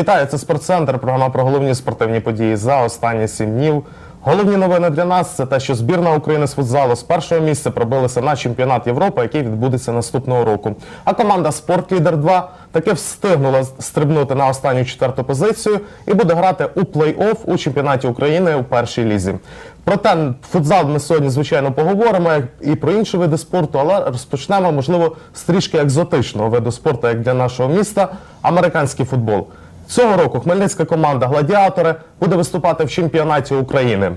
Вітаю, це спортцентр. Програма про головні спортивні події за останні сім днів. Головні новини для нас це те, що збірна України з футзалу з першого місця пробилася на чемпіонат Європи, який відбудеться наступного року. А команда Спортлідер 2 таки встигнула стрибнути на останню четверту позицію і буде грати у плей-офф у чемпіонаті України у першій лізі. Проте футзал ми сьогодні звичайно поговоримо і про інші види спорту, але розпочнемо можливо з трішки екзотичного виду спорту, як для нашого міста американський футбол. Цього року хмельницька команда Гладіатори буде виступати в чемпіонаті України.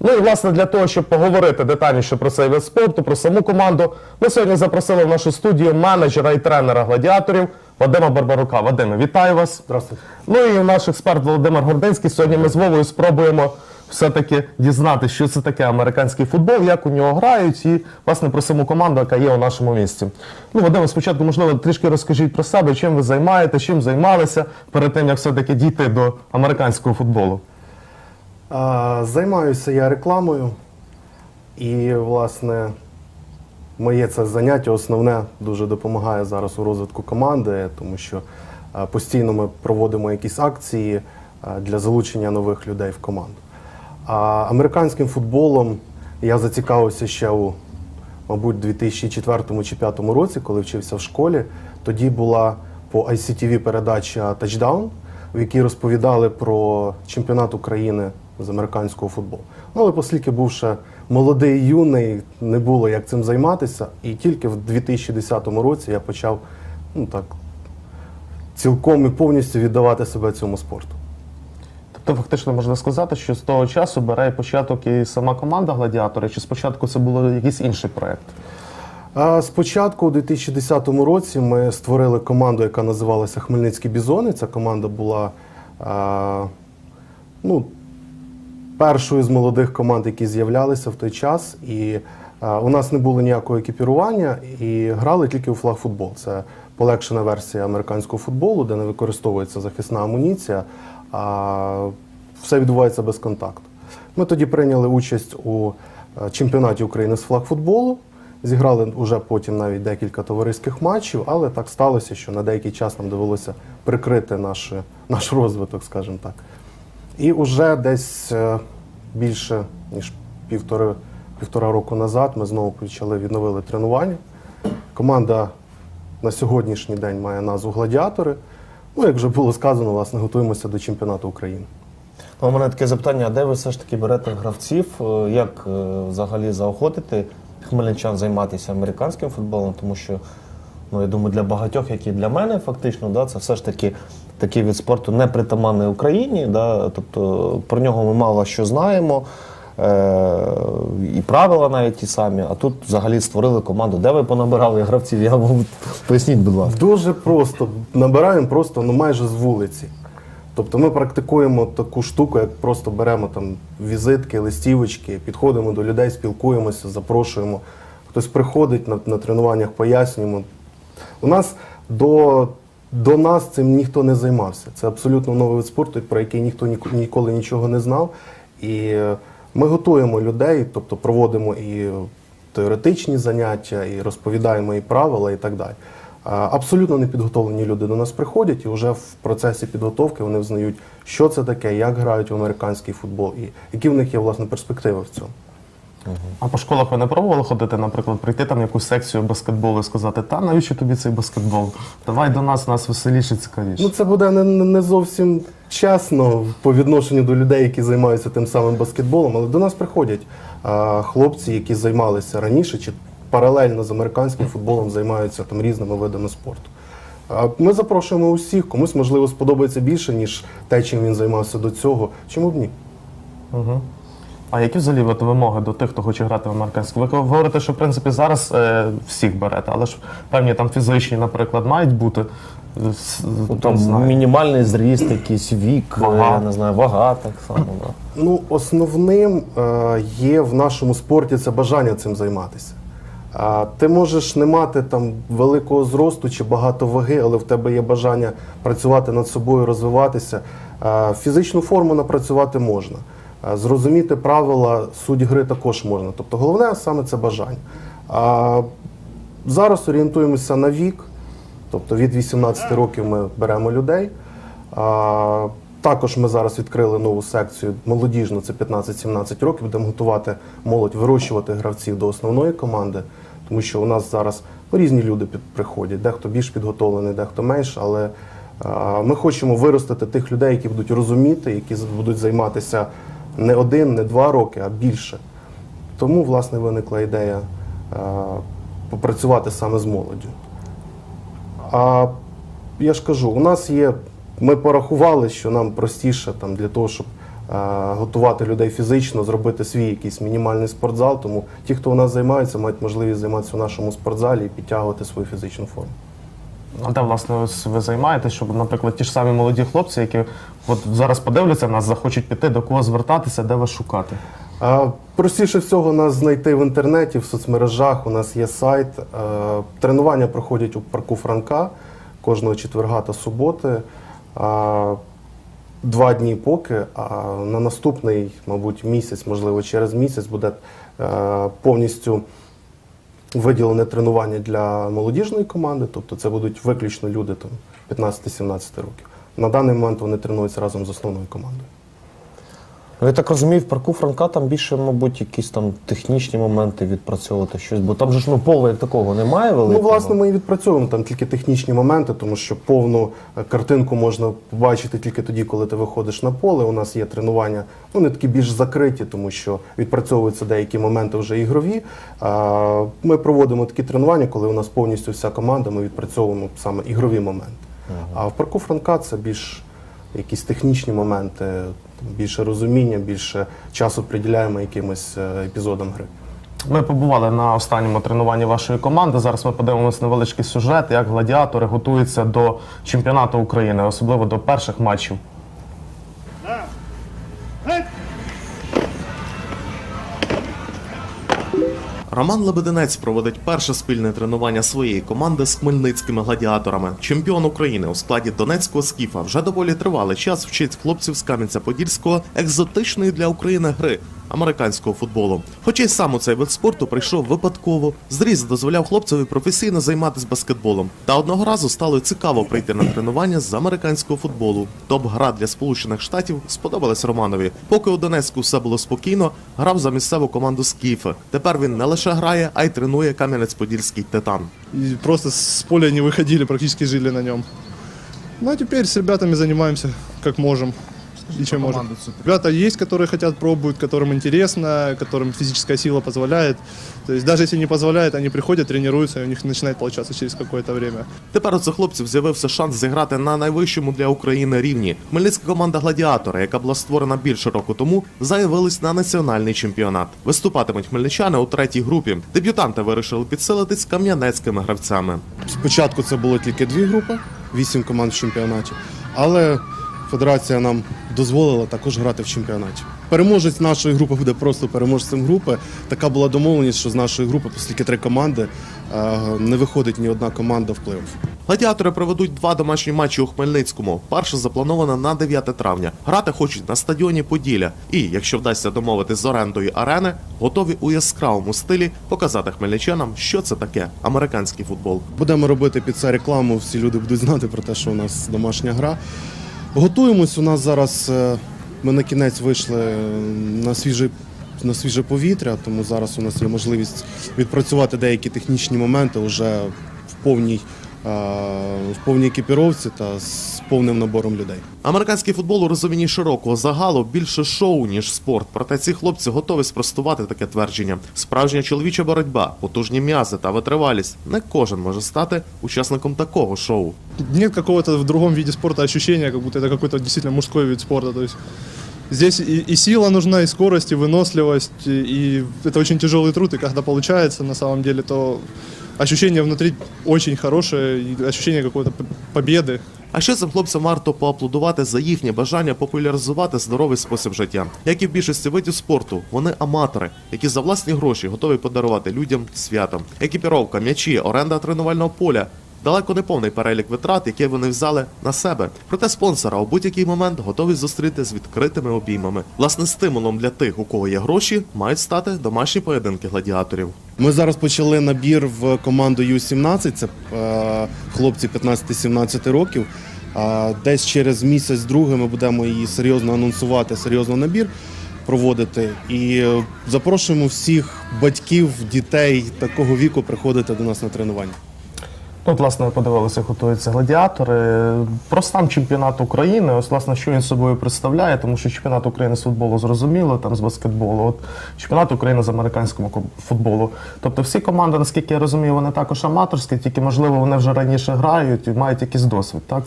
Ну і власне для того, щоб поговорити детальніше про цей вид спорту, про саму команду, ми сьогодні запросили в нашу студію менеджера і тренера гладіаторів Вадима Барбарука. Вадиме, вітаю вас. Здравствуйте. Ну і наш експерт Володимир Гординський. Сьогодні ми з Вовою спробуємо все-таки дізнатися, що це таке американський футбол, як у нього грають, і власне про саму команду, яка є у нашому місті. Ну, Вадиме, спочатку, можливо, трішки розкажіть про себе, чим ви займаєтесь, чим займалися перед тим, як все-таки дійти до американського футболу. А, Займаюся я рекламою, і, власне, моє це заняття основне дуже допомагає зараз у розвитку команди, тому що постійно ми проводимо якісь акції для залучення нових людей в команду. А американським футболом я зацікавився ще у, мабуть, 2004 чи 2005 році, коли вчився в школі. Тоді була по ICTV передача Тачдаун, в якій розповідали про чемпіонат України з американського футболу. Ну, але оскільки був ще молодий, юний, не було як цим займатися. І тільки в 2010 році я почав ну, так, цілком і повністю віддавати себе цьому спорту. Тобто, фактично можна сказати, що з того часу бере початок і сама команда гладіатори, чи спочатку це було якийсь інший проєкт? Спочатку, у 2010 році, ми створили команду, яка називалася Хмельницькі Бізони. Ця команда була ну, першою з молодих команд, які з'являлися в той час. І у нас не було ніякого екіпірування і грали тільки у флагфутбол. Це полегшена версія американського футболу, де не використовується захисна амуніція, а все відбувається без контакту. Ми тоді прийняли участь у е, чемпіонаті України з флагфутболу. Зіграли вже потім навіть декілька товариських матчів, але так сталося, що на деякий час нам довелося прикрити наш, наш розвиток, скажімо так. І вже десь е, більше ніж півтори, півтора року назад ми знову почали відновили тренування. Команда на сьогоднішній день має назву Гладіатори. Ну, як вже було сказано, власне, готуємося до чемпіонату України. Ну, У мене таке запитання: а де ви все ж таки берете гравців? Е, Як е, взагалі заохотити хмельничан займатися американським футболом? Тому що, ну я думаю, для багатьох, як і для мене, фактично, да, це все ж таки такий від спорту не притаманний Україні. Да, тобто про нього ми мало що знаємо. Е, і правила навіть ті самі, а тут взагалі створили команду. Де ви понабирали гравців? Я вам поясніть, будь ласка. Дуже просто набираємо просто ну майже з вулиці. Тобто ми практикуємо таку штуку, як просто беремо там візитки, листівочки, підходимо до людей, спілкуємося, запрошуємо. Хтось приходить на, на тренуваннях, пояснюємо. У нас до, до нас цим ніхто не займався. Це абсолютно новий вид спорту, про який ніхто ніколи нічого не знав. І е, ми готуємо людей, тобто проводимо і теоретичні заняття, і розповідаємо і правила, і так далі. Абсолютно непідготовлені люди до нас приходять, і вже в процесі підготовки вони взнають, що це таке, як грають в американський футбол, і які в них є власне перспективи в цьому. А по школах ви не пробували ходити, наприклад, прийти там в якусь секцію баскетболу і сказати, та навіщо тобі цей баскетбол? Давай до нас, нас веселіше, цікавіше. Ну це буде не, не зовсім чесно по відношенню до людей, які займаються тим самим баскетболом, але до нас приходять а, хлопці, які займалися раніше чи паралельно з американським футболом займаються там різними видами спорту. А Ми запрошуємо усіх, комусь можливо сподобається більше, ніж те, чим він займався до цього. Чому б ні? Угу. А які взагалі от вимоги до тих, хто хоче грати в американську? Ви говорите, що в принципі зараз е, всіх берете, але ж певні там фізичні, наприклад, мають бути. е, с- Ну, там знаю. мінімальний зріст, якийсь вік, Вага. я не знаю, вага так само. Да. Ну, основним е, є в нашому спорті це бажання цим займатися. А ти можеш не мати там великого зросту чи багато ваги, але в тебе є бажання працювати над собою, розвиватися. Е, Фізичну форму напрацювати можна. Е, Зрозуміти правила суть гри також можна. Тобто головне саме це бажання. А зараз орієнтуємося на вік, тобто від 18 років ми беремо людей. А, також ми зараз відкрили нову секцію молодіжну, це 15-17 років. Будемо готувати молодь, вирощувати гравців до основної команди, тому що у нас зараз ну, різні люди приходять. Дехто більш підготовлений, дехто менш, але а, ми хочемо виростити тих людей, які будуть розуміти, які будуть займатися не один, не два роки, а більше. Тому, власне, виникла ідея а, попрацювати саме з молоддю. А я ж кажу, у нас є. Ми порахували, що нам простіше там, для того, щоб е, готувати людей фізично, зробити свій якийсь мінімальний спортзал. Тому ті, хто у нас займаються, мають можливість займатися у нашому спортзалі і підтягувати свою фізичну форму. А де, власне, ось ви займаєтесь, щоб, наприклад, ті ж самі молоді хлопці, які от зараз подивляться нас, захочуть піти, до кого звертатися, де вас шукати? А, Простіше всього нас знайти в інтернеті, в соцмережах. У нас є сайт. Е, Тренування проходять у парку Франка кожного четверга та суботи. А, Два дні поки, а на наступний, мабуть, місяць, можливо, через місяць буде е, повністю виділене тренування для молодіжної команди, тобто це будуть виключно люди там 15-17 років. На даний момент вони тренуються разом з основною командою. Ну, я так розумію, в парку Франка там більше, мабуть, якісь там технічні моменти відпрацьовувати щось, бо там же ж ну пола як такого немає Ну, власне, ми і відпрацьовуємо там тільки технічні моменти, тому що повну е, картинку можна побачити тільки тоді, коли ти виходиш на поле. У нас є тренування, ну не такі більш закриті, тому що відпрацьовуються деякі моменти вже ігрові. Ми проводимо такі тренування, коли у нас повністю вся команда, ми відпрацьовуємо саме ігрові моменти. А в парку Франка це більш якісь технічні моменти, більше розуміння, більше часу приділяємо якимось е, епізодам гри. Ми побували на останньому тренуванні вашої команди. Зараз ми подивимося невеличкий сюжет, як гладіатори готуються до чемпіонату України, особливо до перших матчів. Роман Лебединець проводить перше спільне тренування своєї команди з хмельницькими гладіаторами. Чемпіон України у складі Донецького скіфа вже доволі тривалий час вчить хлопців з Кам'янця-Подільського екзотичної для України гри американського футболу. Хоча й сам у цей вид спорту прийшов випадково. Зріз дозволяв хлопцеві професійно займатися баскетболом. Та одного разу стало цікаво прийти на тренування з американського футболу. Топ-гра для Сполучених Штатів сподобалась Романові. Поки у Донецьку все було спокійно, грав за місцеву команду Скіфи. Тепер він не лише грає, а й тренує Кам'янець-Подільський титан. и просто с поля не выходили, практически жили на нем. Ну а теперь с ребятами занимаемся как можем И чем можем. Ребята есть, которые хотят, пробуют, которым интересно, которым физическая сила позволяет. То есть даже если не позволяет, они приходят, тренируются, и у них начинает получаться через какое-то время. Тепер у цих хлопців з'явився шанс зіграти на найвищому для України рівні. Хмельницька команда Гладіатори, яка була створена більше року тому, заявилась на національний чемпіонат. Виступатимуть хмельничани у третій групі. Дебютанти вирішили підсилитись кам'янецькими гравцями. Спочатку це було тільки дві групи, вісім команд в чемпіонаті, але федерація нам дозволила також грати в чемпіонаті. Переможець нашої групи буде просто переможцем групи. Така була домовленість, що з нашої групи, оскільки три команди, е, не виходить ні одна команда в плей-офф. Гладіатори проведуть два домашні матчі у Хмельницькому. Перша запланована на 9 травня. Грати хочуть на стадіоні Поділля. І, якщо вдасться домовитись з орендою арени, готові у яскравому стилі показати хмельничанам, що це таке американський футбол. Будемо робити під це рекламу, всі люди будуть знати про те, що у нас домашня гра. Готуємось. У нас зараз е, ми на кінець вийшли е, на свіже, на свіже повітря, тому зараз у нас є можливість відпрацювати деякі технічні моменти вже в повній, в повній екіпіровці та з повним набором людей. Американський футбол у розумінні широкого загалу більше шоу, ніж спорт. Проте ці хлопці готові спростувати таке твердження. Справжня чоловіча боротьба, потужні м'язи та витривалість. Не кожен може стати учасником такого шоу. Нет какого-то в другом виде спорта ощущения, как будто это какой-то действительно мужской вид спорта. То есть здесь и, и сила нужна, и скорость, и выносливость, и, и это очень тяжелый труд, и когда получается на самом деле, то ощущение внутри очень хорошее, ощущение какой-то п- победы. А ще цим хлопцям варто поаплодувати за їхнє бажання популяризувати здоровий спосіб життя. Як і в більшості видів спорту, вони аматори, які за власні гроші готові подарувати людям свято. Екіпіровка, м'ячі, оренда тренувального поля. Далеко не повний перелік витрат, які вони взяли на себе. Проте спонсора у будь-який момент готові зустріти з відкритими обіймами. Власне, стимулом для тих, у кого є гроші, мають стати домашні поєдинки гладіаторів. Ми зараз почали набір в команду Ю-17, це е, хлопці 15-17 років. Десь через місяць-другий ми будемо її серйозно анонсувати, серйозно набір проводити. І запрошуємо всіх батьків, дітей такого віку приходити до нас на тренування. От, власне, подивилися, готуються гладіатори. Про сам чемпіонат України, ось, власне, що він собою представляє, тому що чемпіонат України з футболу зрозуміло, там з баскетболу, от чемпіонат України з американського футболу. Тобто всі команди, наскільки я розумію, вони також аматорські, тільки, можливо, вони вже раніше грають і мають якийсь досвід, так?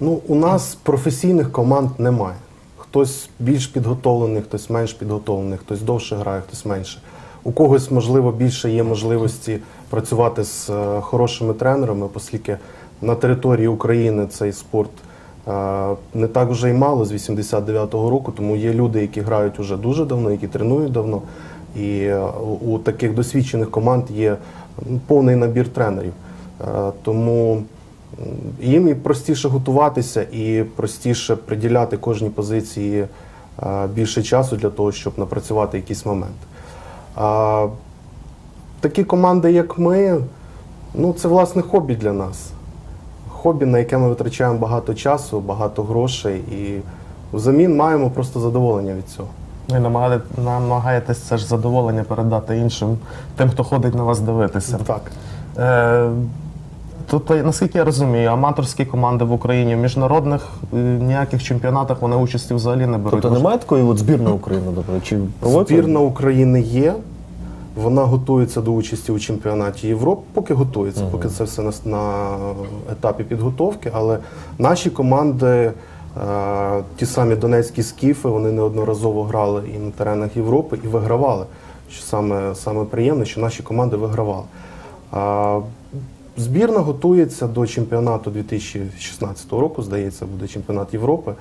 Ну, у нас професійних команд немає. Хтось більш підготовлений, хтось менш підготовлений, хтось довше грає, хтось менше. У когось, можливо, більше є можливості працювати з е, хорошими тренерами, оскільки на території України цей спорт е, не так вже й мало з 89-го року, тому є люди, які грають уже дуже давно, які тренують давно. І е, у- таких досвідчених команд є повний набір тренерів. Тому їм і простіше готуватися, і простіше приділяти кожній позиції більше часу для того, щоб напрацювати якийсь момент. А такі команди, як ми, ну це власне хобі для нас. Хобі, на яке ми витрачаємо багато часу, багато грошей, і взамін маємо просто задоволення від цього. Ви намагаєте- намагаєтесь це ж задоволення передати іншим, тим, хто ходить на вас дивитися. Так. Е, Тобто, наскільки я розумію, аматорські команди в Україні в міжнародних е, ніяких чемпіонатах вони участі взагалі не беруть. Тобто немає такої от збірної України, добре? Чи проводиться? Збірна України є. Вона готується до участі у чемпіонаті Європи, поки готується, поки це все на, на етапі підготовки. Але наші команди, е, ті самі донецькі скіфи, вони неодноразово грали і на теренах Європи, і вигравали. Що саме, саме приємне, що наші команди вигравали. А, збірна готується до чемпіонату 2016 року, здається, буде чемпіонат Європи.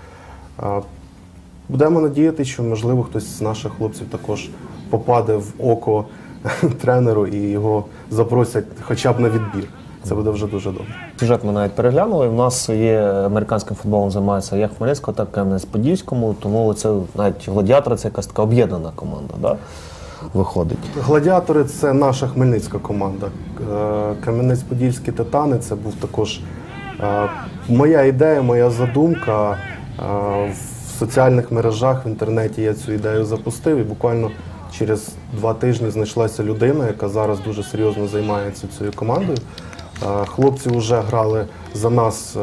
Будемо надіятися, що можливо хтось з наших хлопців також попаде в око тренеру і його запросять хоча б на відбір. Це буде вже дуже добре. Сюжет ми навіть переглянули. У нас є американським футболом займається як Хмельницького, так і Кам'янець-Подільському, тому це навіть гладіатори це якась така об'єднана команда, да? Виходить. Гладіатори це наша хмельницька команда. Е, Кам'янець-Подільські титани це був також е, моя ідея, моя задумка. Е, В соціальних мережах в інтернеті я цю ідею запустив і буквально через два тижні знайшлася людина, яка зараз дуже серйозно займається цією командою. Хлопці вже грали за нас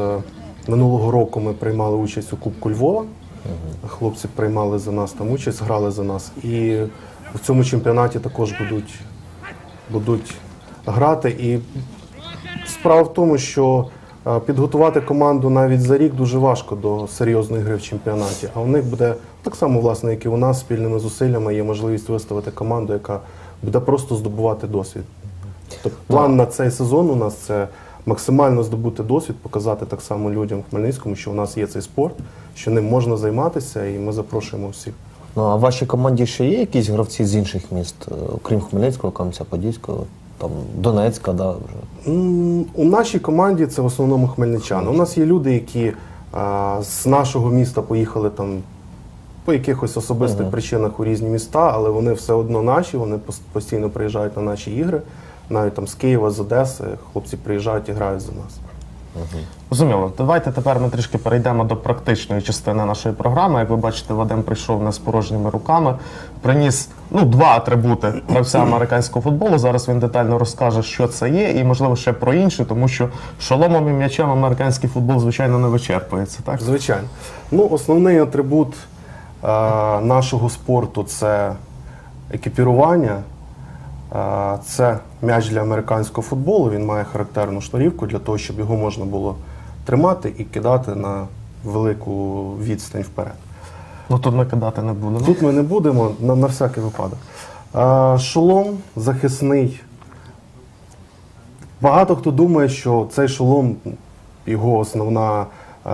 минулого року. Ми приймали участь у Кубку Львова. Хлопці приймали за нас там участь, грали за нас. І в цьому чемпіонаті також будуть, будуть грати. І справа в тому, що е, підготувати команду навіть за рік дуже важко до серйозної гри в чемпіонаті. А у них буде так само, власне, як і у нас, спільними зусиллями є можливість виставити команду, яка буде просто здобувати досвід. Тобто план на цей сезон у нас це максимально здобути досвід, показати так само людям в Хмельницькому, що у нас є цей спорт, що ним можна займатися, і ми запрошуємо всіх. Ну а в вашій команді ще є якісь гравці з інших міст, е, окрім Хмельницького, Кам'янця-Подільського, там Донецька, да, вже. У нашій команді це в основному хмельничани. У нас є люди, які а, з нашого міста поїхали там по якихось особистих причинах у різні міста, але вони все одно наші, вони постійно приїжджають на наші ігри. Навіть там з Києва, з Одеси хлопці приїжджають і грають за нас. Зрозуміло. Давайте тепер ми трішки перейдемо до практичної частини нашої програми. Як ви бачите, Вадим прийшов не з порожніми руками, приніс ну, два атрибути гравця американського футболу. Зараз він детально розкаже, що це є, і можливо ще про інше, тому що шоломом і м'ячем американський футбол, звичайно, не вичерпується. Так? Звичайно. Ну, основний атрибут е, нашого спорту це екіпірування. Це м'яч для американського футболу. Він має характерну шнурівку для того, щоб його можна було тримати і кидати на велику відстань вперед. Ну тут ми кидати не будемо. Тут ми не будемо на, на всякий випадок. Шолом захисний. Багато хто думає, що цей шолом, його основна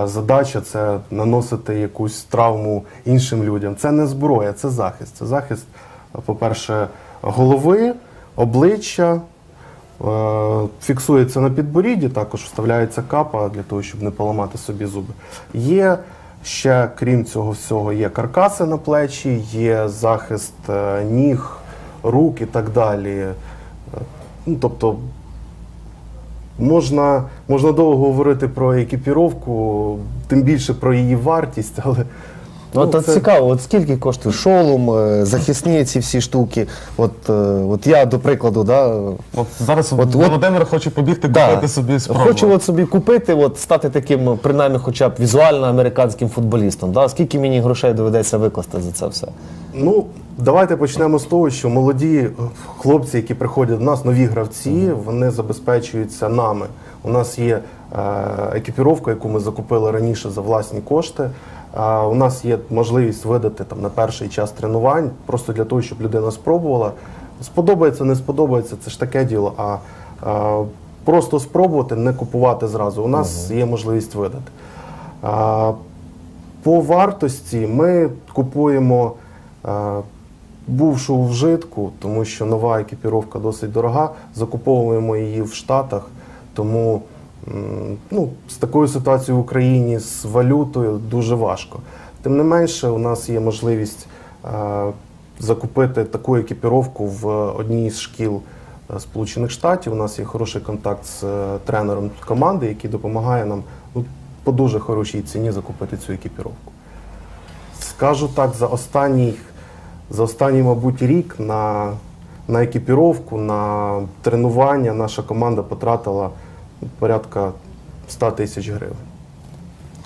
задача це наносити якусь травму іншим людям. Це не зброя, це захист. Це захист, по-перше, голови, обличчя. Е, Фіксується на підборідді, також вставляється капа для того, щоб не поламати собі зуби. Є ще, крім цього всього, є каркаси на плечі, є захист е, ніг, рук і так далі. Е, Ну, тобто Можна, можна довго говорити про екіпіровку, тим більше про її вартість, але Ну, от, це- цікаво, от скільки коштує шолом, е, захисні ці всі штуки. От, е, от я, до прикладу, да, От зараз От- Володимир хоче побігти Да. купити собі спробувати. Хочу от собі купити, от стати таким, принаймні, хоча б візуально американським футболістом. Да? Скільки мені грошей доведеться викласти за це все? Ну, давайте почнемо з того, що молоді е, хлопці, які приходять до нас, нові гравці, вони забезпечуються нами. У нас є е, екіпіровка, яку ми закупили раніше за власні кошти. У нас є можливість видати там на перший час тренувань, просто для того, щоб людина спробувала. Сподобається, не сподобається, це ж таке діло. А просто спробувати, не купувати зразу. У нас є можливість видати. По вартості ми купуємо бувшу вжитку, тому що нова екіпіровка досить дорога. Закуповуємо її в Штатах. Тому ну, з такою ситуацією в Україні з валютою дуже важко. Тим не менше, у нас є можливість е, закупити таку екіпіровку в одній з шкіл е, Сполучених Штатів. У нас є хороший контакт з е, тренером команди, який допомагає нам ну, по дуже хорошій ціні закупити цю екіпіровку. Скажу так, за останній, за останній, мабуть, рік на, на екіпіровку, на тренування наша команда потратила порядка 100 тисяч гривень.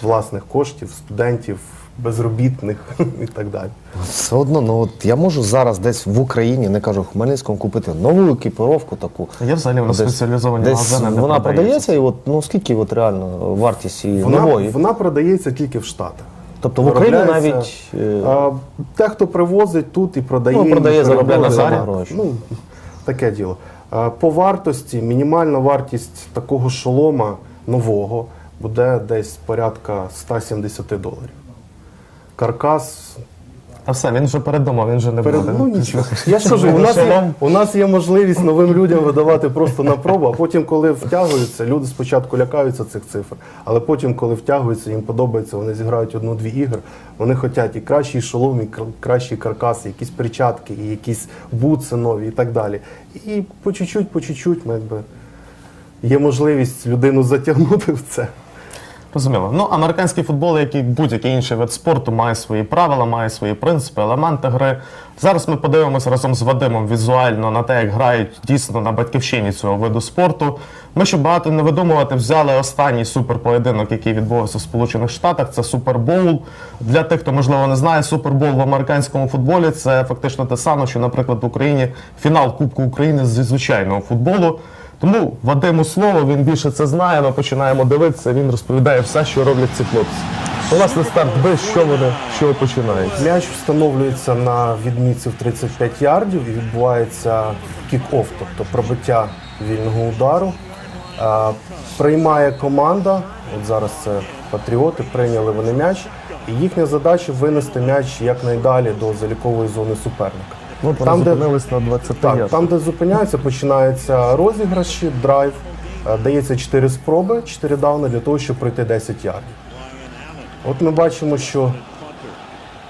Власних коштів, студентів, безробітних і так далі. Все одно, ну от я можу зараз десь в Україні, не кажу в Хмельницькому, купити нову екіпіровку таку. Є взагалі Десь- спеціалізовані магазини, де вона продається. і от ну скільки от реально вартість її Вона, нової? вона продається тільки в Штатах. Тобто в Україні навіть е, А, те, хто привозить тут і продає, Ну, продає, заробляє на гроші. Ну, таке діло. А, По вартості, мінімальна вартість такого шолома нового буде десь порядка 170 доларів. Каркас А все, він вже передумав, він вже не перед... буде. ну, нічого. Я ж кажу, у нас, є, у нас є можливість новим людям видавати просто на пробу, а потім, коли втягуються, люди спочатку лякаються цих цифр, але потім, коли втягуються, їм подобається, вони зіграють одну-дві ігри, вони хочуть і кращий шолом, і кр- кращий каркас, і якісь перчатки, і якісь бутси нові і так далі. І по чуть-чуть, по чуть-чуть, ми якби є можливість людину затягнути в це. Розуміло. Ну, американський футбол, як і будь-який інший вид спорту, має свої правила, має свої принципи, елементи гри. Зараз ми подивимося разом з Вадимом візуально на те, як грають дійсно на батьківщині цього виду спорту. Ми, щоб багато не видумувати, взяли останній суперпоєдинок, який відбувався в Сполучених Штатах. Це Супербоул. Для тих, хто можливо не знає, Супербоул в американському футболі це фактично те саме, що, наприклад, в Україні фінал Кубку України зі звичайного футболу. Тому Вадиму слово, він більше це знає. Ми починаємо дивитися. Він розповідає все, що роблять ці хлопці. Власне, старт без що вони що починають. М'яч встановлюється на відмітці в 35 ярдів і відбувається кік-офф, тобто пробиття вільного удару. Е, Приймає команда, от зараз це патріоти, прийняли вони м'яч, і їхня задача винести м'яч якнайдалі до залікової зони суперника. Ну, Там, де- зупинились на 20 Так, там, де зупиняються, починаються розіграші, драйв. Е, Дається 4 спроби, 4 дауни для того, щоб пройти 10 ярдів. От ми бачимо, що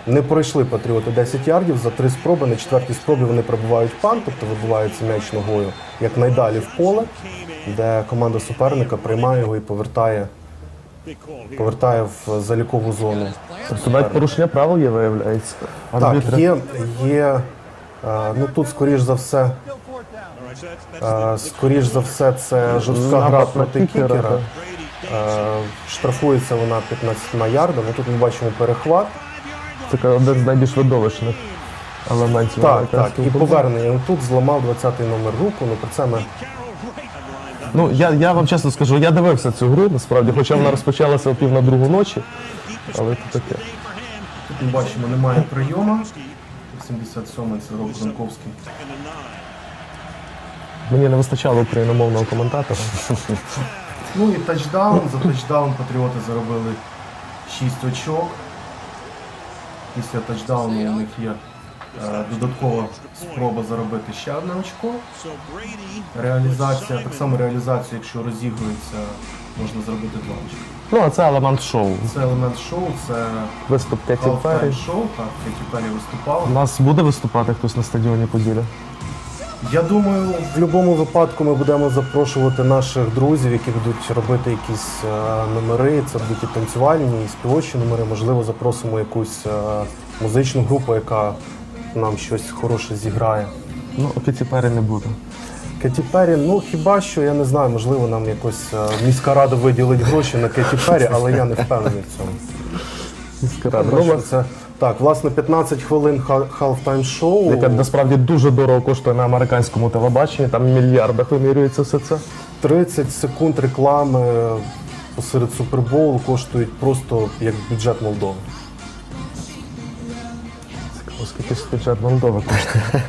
не пройшли патріоти 10 ярдів за 3 спроби. На четвертій спробі вони пробивають пан, тобто вибивається м'яч ногою якнайдалі в поле, де команда суперника приймає його і повертає, повертає в залікову зону. Тобто навіть порушення правил є, виявляється. Так, є, є ну тут, скоріш за все, е, скоріш за все, це жорстка гра проти кікера. Е, Штрафується вона 15 ярдами. Тут ми бачимо перехват. Це один з найбільш видовищних елементів Так, так, і повернення. Ну, Тут зламав 20-й номер руку. Ну про це ми Ну я, я вам чесно скажу, я дивився цю гру, насправді, хоча вона розпочалася о пів на другу ночі. Але це таке. тут ми бачимо, немає прийому. 77-й це Роб Франковський. Мені не вистачало україномовного коментатора. Ну і тачдаун. За тачдаун патріоти заробили 6 очок. Після тачдауну у них є е, додаткова спроба заробити ще одне очко. Реалізація, так само реалізацію, якщо розігрується, можна зробити два очки. Ну, а це елемент шоу. Це елемент шоу, це Виступ Кеті Перрі. шоу. Так, Кеті Перрі виступала. У нас буде виступати хтось на стадіоні Поділля? Я думаю, в будь-якому випадку ми будемо запрошувати наших друзів, які будуть робити якісь е, номери. Це будуть і танцювальні, і співочі номери. Можливо, запросимо якусь е, музичну групу, яка нам щось хороше зіграє. Ну, Кіті Пері не буде. Кеті Перрі, ну хіба що я не знаю, можливо, нам якось е, міська рада виділить гроші на Кеті Перрі, але я не впевнений в цьому. Ну, Тому що це так, власне, 15 хвилин халфтайм шоу. яке насправді дуже дорого коштує на американському телебаченні, там в мільярдах вимірюється все це. 30 секунд реклами посеред супербоулу коштують просто як бюджет Молдови. Оскільки ж бюджет Молдови коштує.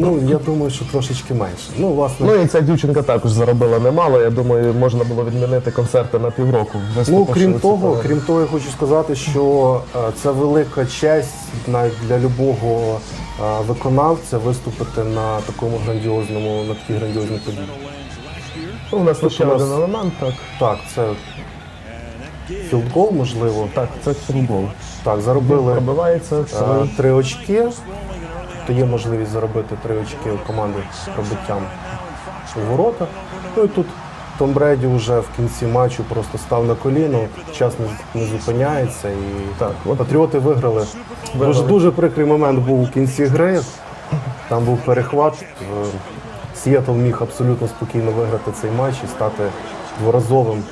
Ну, я думаю, що трошечки менше. Ну, власне, Ну і ця дівчинка також заробила немало. Я думаю, можна було відмінити концерти на півроку. ну крім того, крім того, я хочу сказати, що е, це велика честь навіть для любого е, виконавця виступити на такому грандіозному, на такій грандіозній події. Ну, у нас тут ще у нас- один елемент, так. Так, це філдгол, можливо. Так, це футбол. Так, заробили Пробивається. е, три очки. То є можливість заробити три очки у команди пробиттям у ворота. Ну і тут Том Бреді вже в кінці матчу просто став на коліно, час не, не зупиняється. І Так, от. патріоти виграли. Дуже, дуже прикрий момент був у кінці гри. Там був перехват. Е, Сіетл міг абсолютно спокійно виграти цей матч і стати дворазовим.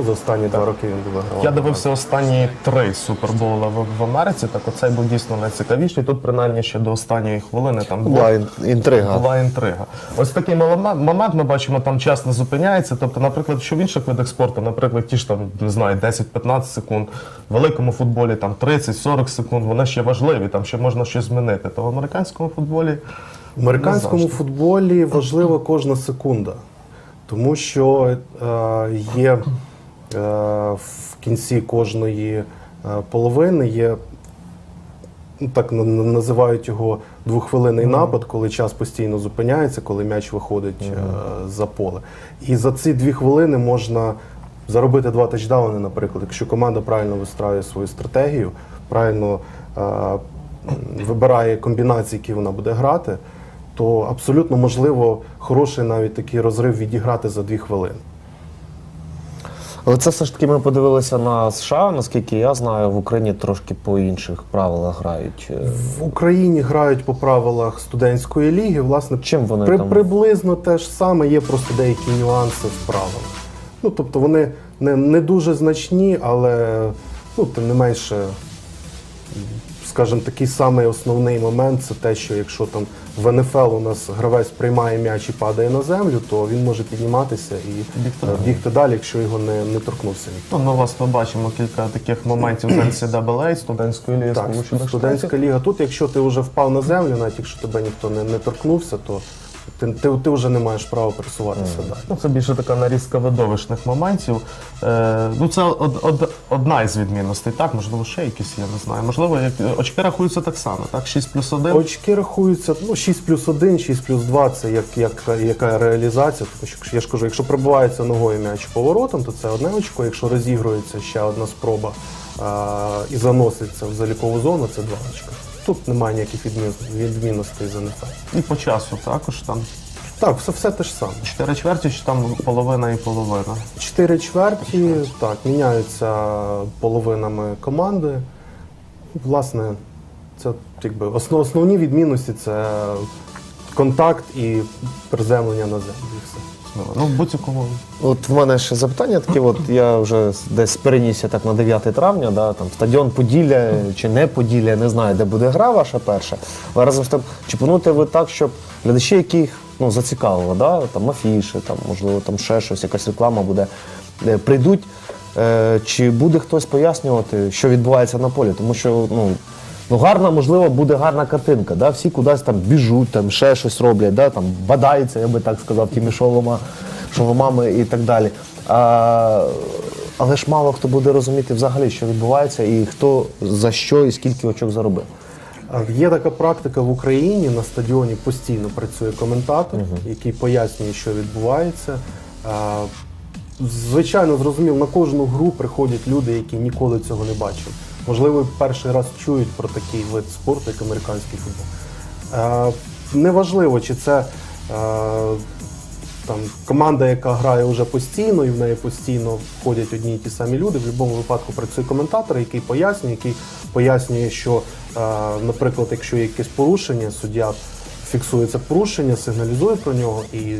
Ну, за останні два роки він вигравав. Я дивився останні три супербоули в, в Америці, так оцей був дійсно найцікавіший. Тут принаймні ще до останньої хвилини там Була ін- інтрига. була інтрига. Ось такий мелома- момент ми бачимо, там час не зупиняється. Тобто, наприклад, що в інших видах спорту, наприклад, ті ж там не знаю, 10-15 секунд, в великому футболі там 30-40 секунд, вони ще важливі, там ще можна щось змінити. То в американському футболі В американському футболі важлива кожна секунда, тому що е, є в кінці кожної е, половини є. Ну, так на- на- називають його двохвилинний напад, коли час постійно зупиняється, коли м'яч виходить е, за поле. І за ці дві хвилини можна заробити два тачдауни, наприклад, якщо команда правильно вистраює свою стратегію, правильно е, вибирає комбінації, які вона буде грати, то абсолютно можливо хороший навіть такий розрив відіграти за дві хвилини. Але це все ж таки ми подивилися на США, наскільки я знаю, в Україні трошки по інших правилах грають. Е, В Україні грають по правилах студентської ліги. Власне, Чим вони при, там? приблизно те ж саме, є просто деякі нюанси в правилах. Ну, тобто вони не, не дуже значні, але ну, тим не менше, скажімо, такий самий основний момент це те, що якщо там в НФЛ у нас гравець приймає м'яч і падає на землю, то він може підніматися і Бігти е, бігти далі, якщо його не, не торкнувся. Ну, ну, ми власне бачимо кілька таких моментів з NCAA, студентської ліги Так, Сполучених студентська Штатів. ліга. Тут, якщо ти вже впав на землю, навіть якщо тебе ніхто не, не торкнувся, то ти, ти, ти вже не маєш права пересуватися далі. Ну, це більше така нарізка видовищних моментів. Е, ну, це од, од, одна із відмінностей. Так, можливо, ще якісь, я не знаю. Можливо, як, очки рахуються так само, так? 6 плюс 1. Очки рахуються ну, 6 плюс 1, 6 плюс 2 це як, як, яка реалізація. Тому що я ж кажу, якщо пробивається ногою м'яч поворотом, то це одне очко. Якщо розігрується ще одна спроба а, і заноситься в залікову зону, це два очка. Тут немає ніяких відмінностей за НФЛ. І по часу також там Так, все, все те ж саме. 4 чверті, чи там половина і половина. Чотири чверті, так, міняються половинами команди. Власне, це якби основ, основні відмінності це контакт і приземлення на землю. Ну, в будь-якому От в мене ще запитання таке, от я вже десь перенісся так на 9 травня, да, там стадіон Поділля чи не Поділля, не знаю, де буде гра ваша перша. Але разом з тим, чи плануєте ви так, щоб глядачі, яких ну, зацікавило, да, там афіші, там, можливо, там ще щось, якась реклама буде, е, прийдуть, е, чи буде хтось пояснювати, що відбувається на полі? Тому що ну, Ну, гарна, можливо, буде гарна картинка. Да? Всі кудись там біжуть, там ще щось роблять, да? там бадаються, я би так сказав, тими шолома, шоломами і так далі. А, але ж мало хто буде розуміти взагалі, що відбувається, і хто за що і скільки очок заробив. Є така практика в Україні на стадіоні постійно працює коментатор, який пояснює, що відбувається. Звичайно, зрозуміло, на кожну гру приходять люди, які ніколи цього не бачили. Можливо, перший раз чують про такий вид спорту, як американський футбол. Е, неважливо, чи це е, там, команда, яка грає вже постійно, і в неї постійно входять одні і ті самі люди. В будь-якому випадку працює коментатор, який пояснює, який пояснює, що, е, наприклад, якщо є якесь порушення, суддя фіксує це порушення, сигналізує про нього, і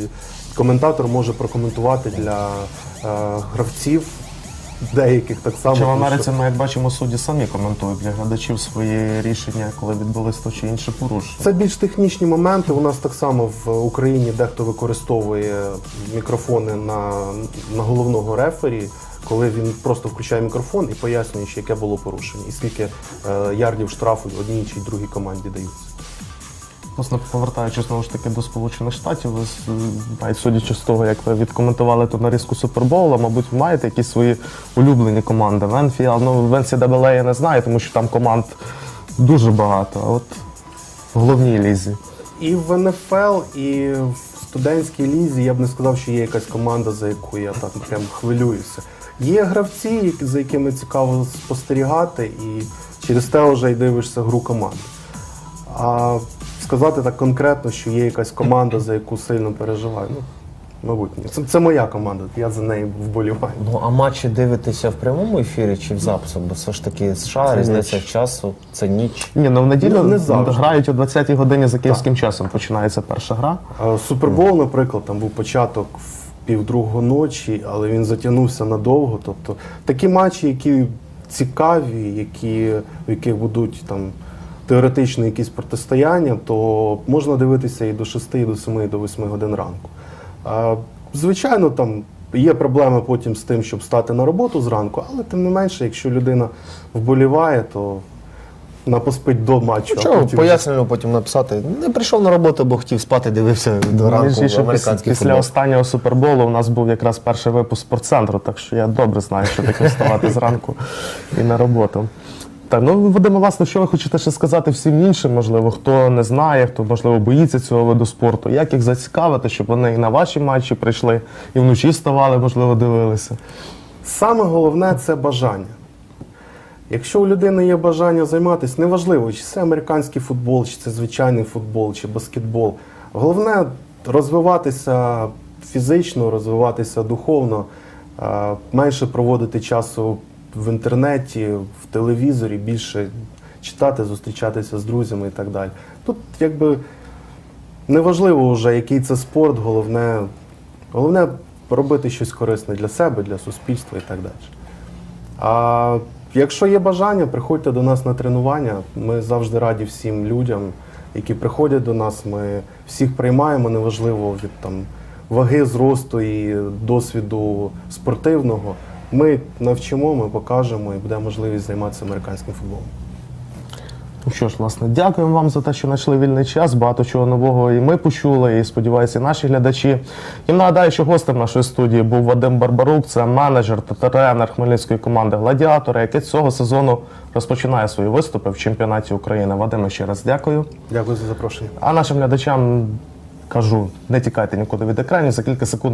коментатор може прокоментувати для гравців. Деяких так само Чи в Америці ми, як бачимо, судді самі коментують для глядачів свої рішення, коли відбулись то чи інше порушення. Це більш технічні моменти. У нас так само в Україні дехто використовує мікрофони на, на головного рефері, коли він просто включає мікрофон і пояснює, що яке було порушення, і скільки е, ярдів штрафу одній чи другій команді даються. Власне, повертаючись знову ж таки до Сполучених Штатів, ви навіть судячи з того, як ви відкоментували ту нарізку Супербоула, мабуть, маєте якісь свої улюблені команди. В НФЛ, ну в NCAA я не знаю, тому що там команд дуже багато. А от в головній лізі. І в НФЛ, і в студентській лізі я б не сказав, що є якась команда, за яку я так прям хвилююся. Є гравці, за якими цікаво спостерігати, і через те вже й дивишся гру команди. А сказати так конкретно, що є якась команда, за яку сильно переживаю, ну, мабуть, ні. Це, це моя команда, я за неї вболіваю. Ну а матчі дивитеся в прямому ефірі чи в запису? Бо все ж таки США, Це різниця ніч. часу, це ніч. Ні, ну в неділю Ну, не завжди. грають о 20-й годині за київським часом. Починається перша гра. Супербол, наприклад, там був початок в півдругого ночі, але він затягнувся надовго. Тобто такі матчі, які цікаві, які, в яких будуть там теоретично якісь протистояння, то можна дивитися і до 6, і до 7, і до 8 годин ранку. А, звичайно, там є проблеми потім з тим, щоб стати на роботу зранку, але тим не менше, якщо людина вболіває, то вона поспить до матчу. Чого потім пояснюю потім написати? Не прийшов на роботу, бо хотів спати, дивився до ранку Між іншим, після, американський після футбол. останнього суперболу у нас був якраз перший випуск спортцентру, так що я добре знаю, що таке вставати зранку і на роботу. Так, ну Вадиме, власне, що ви хочете ще сказати всім іншим, можливо, хто не знає, хто можливо боїться цього виду спорту, як їх зацікавити, щоб вони і на ваші матчі прийшли, і вночі вставали, можливо, дивилися. Саме головне це бажання. Якщо у людини є бажання займатися, неважливо, чи це американський футбол, чи це звичайний футбол, чи баскетбол. Головне розвиватися фізично, розвиватися духовно, менше проводити часу в інтернеті, в телевізорі, більше читати, зустрічатися з друзями і так далі. Тут якби неважливо вже, який це спорт, головне, головне робити щось корисне для себе, для суспільства і так далі. А якщо є бажання, приходьте до нас на тренування. Ми завжди раді всім людям, які приходять до нас. Ми всіх приймаємо, неважливо від там ваги, зросту і досвіду спортивного. Ми навчимо, ми покажемо і буде можливість займатися американським футболом. Ну що ж, власне, дякуємо вам за те, що знайшли вільний час. Багато чого нового і ми почули, і сподіваюся, і наші глядачі. І нагадаю, що гостем нашої студії був Вадим Барбарук, це менеджер та тренер хмельницької команди Гладіатора, який цього сезону розпочинає свої виступи в чемпіонаті України. Вадиме, ще раз дякую. Дякую за запрошення. А нашим глядачам кажу: не тікайте нікуди від екранів за кілька секунд.